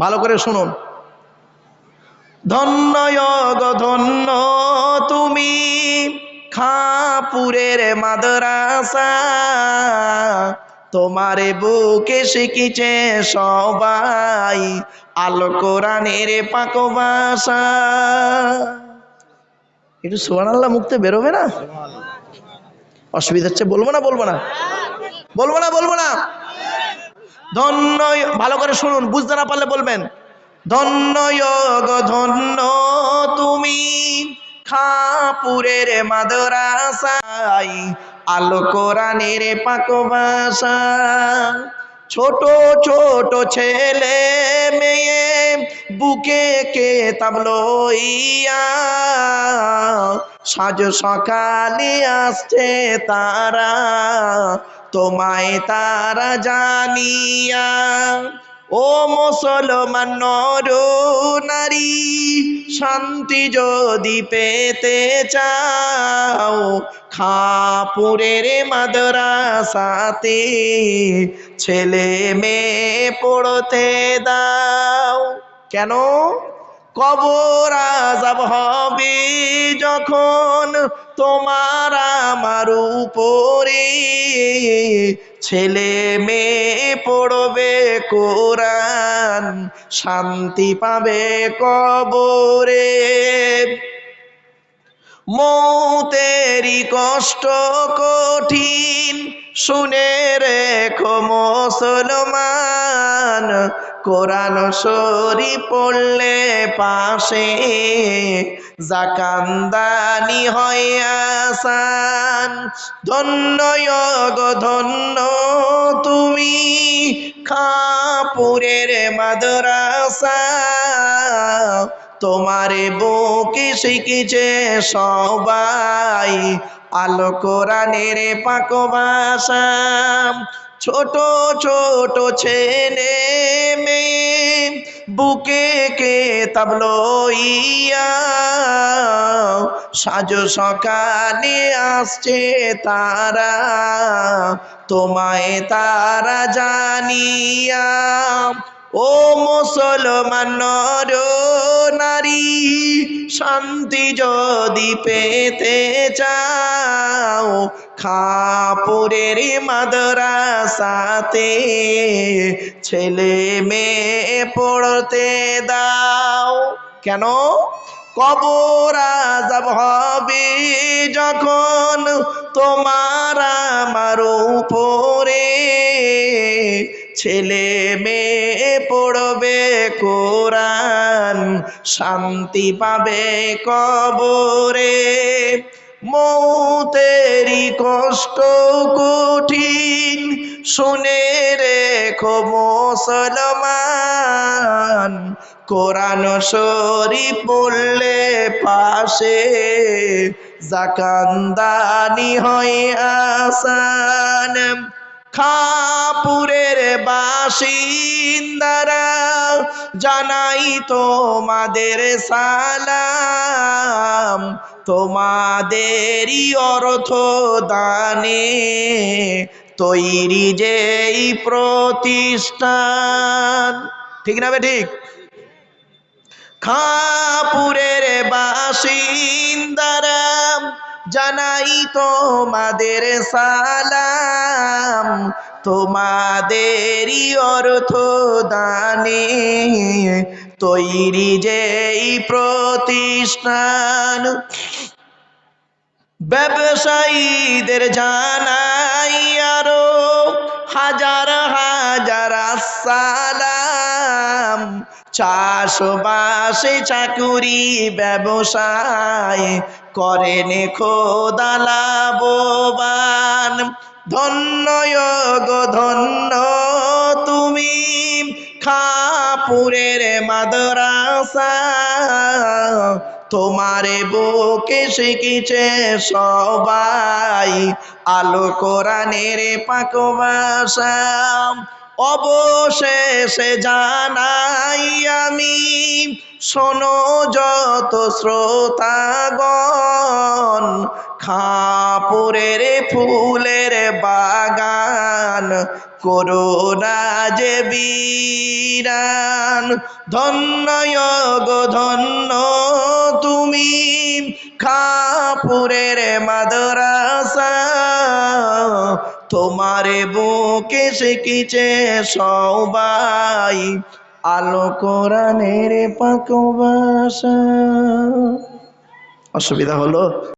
ভালো করে শুনুন। ধন্য গো ধন্য তুমি খাপুরের মাদ্রাসা। তোমারে বুকে শিখিছে সবাই আলো কোরআনের পাক ভাষা। একটু সোহান আল্লাহ মুক্তে বেরোবে না? অসুবিধা হচ্ছে, বলব না বলব না? বলব না বলব না? ধন্য ভালো করে শুনুন, বুঝতে না পারলে বলবেন। ধন্য ধন্য তুমি, খাপুরের মাদ্রাসাই আলো কোরআনের পাক ভাষা। ছোট ছোট ছেলে মেয়ে, বুকে কে লইয়া? সাজ সকালে আসছে তারা তোমায় তারা জানিয়া, ও মুসলমান নর নারী, শান্তি যদি পেতে চাও, খাপুরের মাদ্রাসাতে ছেলে মেয়ে পড়তে দাও। কেন? কবর আজাব হবে যখন তোমার আমার উপরে। ছেলে মেয়ে পড়বে কোরআন, শান্তি পাবে কবরে। মৌতেরি কষ্ট কঠিন, শুনে রেখো মুসলমান। কোরআন শরী পড়লে পাশে জাকান্দানি হয় আসান। ধন্য ধন্য তুমি খাপুরের মাদ্রাসা। তোমারে বুকে শিখেছে সবাই আলো কোরআনের পাক ভাষা। ছোট ছোট ছেলে মেয়ে, বুকে কে লইয়া সাজ সকালে আসছে তারা, তোমায় তারা জানিয়া, ও মুসলমান নারী, শান্তি যদি পেতে চাও খাপুরের মাদ্রাসাতে ছেলে মেয়ে পড়তে দাও। কেন? কবর আজাব হবে যখন তোমার আমার উপরে। ছেলে মেয়ে পড়বে, কোরআন শান্তি পাবে কবরে। মৌতেরি কষ্ট কঠিন। শুনে রেখো মুসলমান কোরআন শরীফ পড়লে পাশে জাকান্দানি হয় আসান। খাপুরের বাসিন্দারা, জানাই তোমাদের সালাম। তোমাদেরই অর্থ দানে তৈরি যেই প্রতিষ্ঠান। ঠিক না ঠিক? খাপুরের বাসিন্দারা জানাই তোমাদের সালাম। তোমাদেরই অর্থ দানে তৈরি যেই প্রতিষ্ঠান। ব্যবসায়ীদের জানাই আরও হাজার হাজার সালাম। চাষবাসে চাকুরি ব্যবসায় করেন খোদা লাভবান ধন্য ধন্য তুমি খাপুরের মাদ্রাসা। তোমারে বুকে শিখিছে সবাই আলো কোরআনের পাক ভাষা। অবশেষে জানাই আমি, শোনো যত শ্রোতাগণ, খাপুরের ফুলের বাগান করোনা যে বীরান। ধন্য গো ধন্য তুমি, খাপুরের মাদ্রাসা তোমার বুকে শিখিছে সবাই। আলো কোরআনের পাক ভাষা। অসুবিধা হলো?